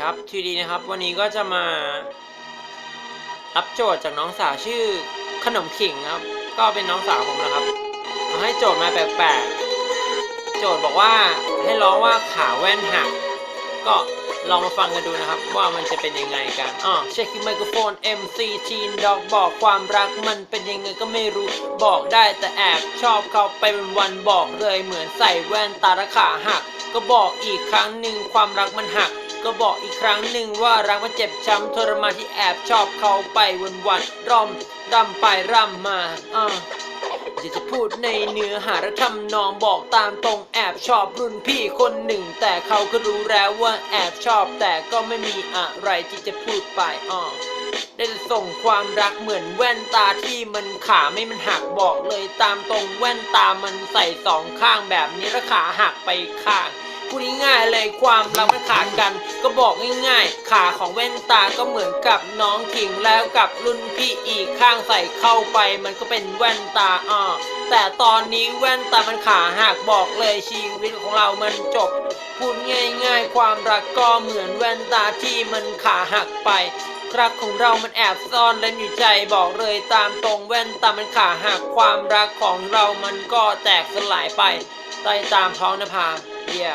ครับทีดีนะครับ วันนี้ก็จะมารับโจทย์จากน้องสาวชื่อขนมขิงครับ ก็เป็นน้องสาวผมนะครับเขาให้โจทย์มาแปลกๆโจทย์บอกว่าให้ร้องว่าขาแว่นหัก ก็ ลองมาฟังกันดูนะครับ ว่ามันจะเป็นยังไงกันอ๋อเช็คไมโครโฟน MC ทีนดอกบอกความรักมันเป็นยังไงก็ไม่รู้บอกได้แต่แอบชอบเขาไปเป็นวันบอกเลยเหมือนใส่แว่นตาและขาหัก ก็บอกอีกครั้งหนึ่งความรักมันหักก็บอกอีกครั้งหนึ่งว่ารักมันเจ็บช้ำทรมานที่แอบชอบเขาไปวันวันร่อมรำไปรำมาอ่า อยากจะพูดในเนื้อหาและทำนองบอกตามตรงแอบชอบรุ่นพี่คนหนึ่ง แต่เขาก็รู้แล้วว่าแอบชอบแต่ก็ไม่มีอะไรที่จะพูดไปอ่าได้ส่งความรักเหมือนแว่นตาที่มันขาไม่มันหักบอกเลยตามตรงแว่นตามันใส่สองข้างแบบนี้แล้วขาหักไปข้าง พูดง่ายๆเลยความรักมันขาดกัน ก็บอกง่ายๆ ขาของแว่นตาก็เหมือนกับน้องขิงแล้วกับรุ่นพี่อีกข้างใส่เข้าไป มันก็เป็นแว่นตาอ่าแต่ตอนนี้แว่นตามันขาหักบอกเลยชีวิตของเรามันจบ พูดง่ายๆ ความรักก็เหมือนแว่นตาที่มันขาหักไปรักของเรามันแอบซ่อนเล่นอยู่ใจบอกเลยตามตรงแว่นตามันขาหักความรักของเรามันก็แตกสลายไปใต้ตามท้องนภาเยี่ย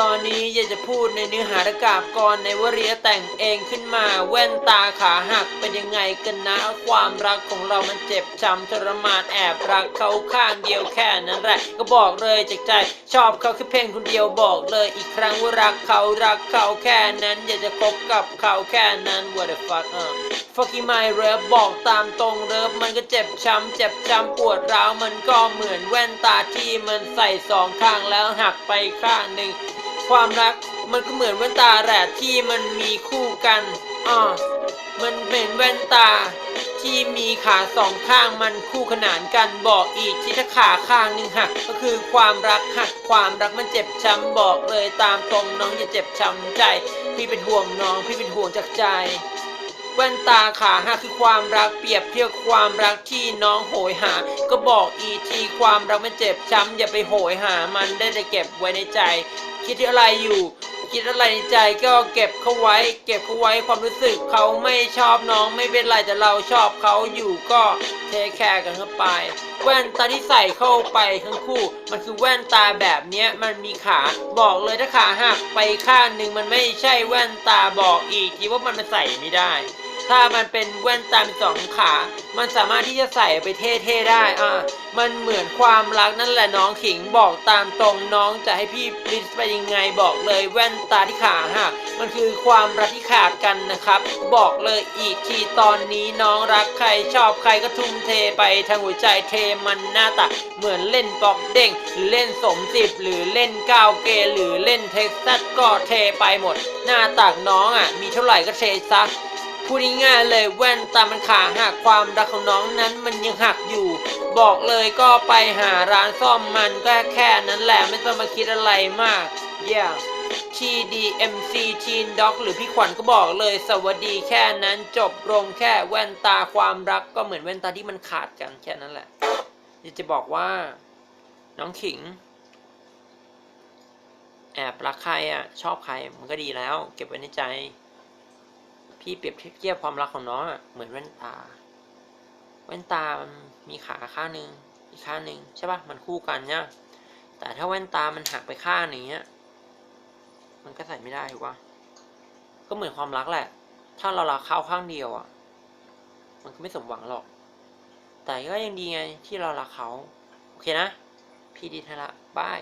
ตอนนี้อยากจะพูดในเนื้อหาระกาบก่อนในวรีแต่งเองขึ้นมา แว่นตาขาหักเป็นยังไงกันนะ ความรักของเรามันเจ็บช้ำทรมานแอบรักเขาข้างเดียวแค่นั้นแหละ ก็บอกเลยจากใจ ชอบเขาแค่เพียงคนเดียวบอกเลยอีกครั้งว่ารักเขารักเขาแค่นั้น อยากจะคบกับเขาแค่นั้น what the fuck อะ fucking my love บอกตามตรงเลิฟมันก็เจ็บช้ำเจ็บช้ำปวดร้าวมันก็เหมือนแว่นตาที่มันใส่สองข้างแล้วหักไปข้างหนึ่ง ความรักมันก็เหมือนแว่นตาแหละที่มันมีคู่กันอ่ามันเป็นแว่นตาที่มีขาสองข้างมันคู่ขนานกันบอกอีกที่ถ้าขาข้างหนึ่งหักก็คือความรักหักความรักมันเจ็บช้ำบอกเลยตามตรงน้องอย่าเจ็บช้ำใจ พี่เป็นห่วงน้องพี่เป็นห่วงจากใจ แว่นตาขาหักคือความรักเปรียบเทียบความรักที่น้องโหยหา ก็บอกอีทีความรักมันเจ็บช้ำอย่าไปโหยหามันได้แต่เก็บไว้ในใจ คิดอะไรอยู่ คิดอะไรในใจก็เก็บเขาไว้ เก็บเขาไว้ความรู้สึกเขาไม่ชอบน้องไม่เป็นไรแต่เราชอบเขาอยู่ก็เทคแคร์กันเข้าไป แว่นตาที่ใส่เข้าไปทั้งคู่ มันคือแว่นตาแบบเนี้ยมันมีขาบอกเลยถ้าขาหักไปข้างหนึ่งมันไม่ใช่แว่นตาบอกอีกทีว่ามันมันใส่ไม่ได้ ถ้ามันเป็นแว่นตาเป็นสองขา มันสามารถที่จะใส่ไปเท่ๆได้ อ่า มันเหมือนความรักนั่นแหละน้องขิงบอกตามตรงน้องจะให้พี่ลิสไปยังไงบอกเลยแว่นตาที่ขาหักมันคือความรักที่ขาดกันนะครับ บอกเลยอีกทีตอนนี้น้องรักใครชอบใครก็ทุ่มเทไปทางหัวใจเทมันหน้าตาเหมือนเล่นปอกเด้งหรือเล่นสมสิบหรือเล่นก้าวเกหรือเล่นเท็กซัสก็เทไปหมด หน้าตากน้องอะมีเท่าไหร่ก็เทซัก พูดง่ายๆเลยแว่นตามันขาหักความรักของน้องนั้นมันยังหักอยู่ บอกเลยก็ไปหาร้านซ่อมมันก็แค่นั้นแหละไม่ต้องมาคิดอะไรมาก yeah TDMC Teen Dog หรือพี่ขวัญก็บอกเลยสวัสดีแค่นั้นจบลงแค่แว่นตาความรักก็เหมือนแว่นตาที่มันขาดกันแค่นั้นแหละอยากจะบอกว่า น้องขิง แอบรักใครอะ ชอบใครมันก็ดีแล้ว เก็บไว้ในใจ พี่เปรียบเทียบความรักของน้องอะเหมือนแว่นตา แว่นตามันมีขาข้างหนึ่งอีกข้างหนึ่งใช่ปะมันคู่กันเนี่ยแต่ถ้าแว่นตามันหักไปข้างหนึ่งเนี้ย มันก็ใส่ไม่ได้ถูกปะก็เหมือนความรักแหละ ถ้าเรารักเขาข้างเดียวอะ มันก็ไม่สมหวังหรอก แต่ก็ยังดีไงที่เรารักเขา โอเคนะ พี่ดีทละบาย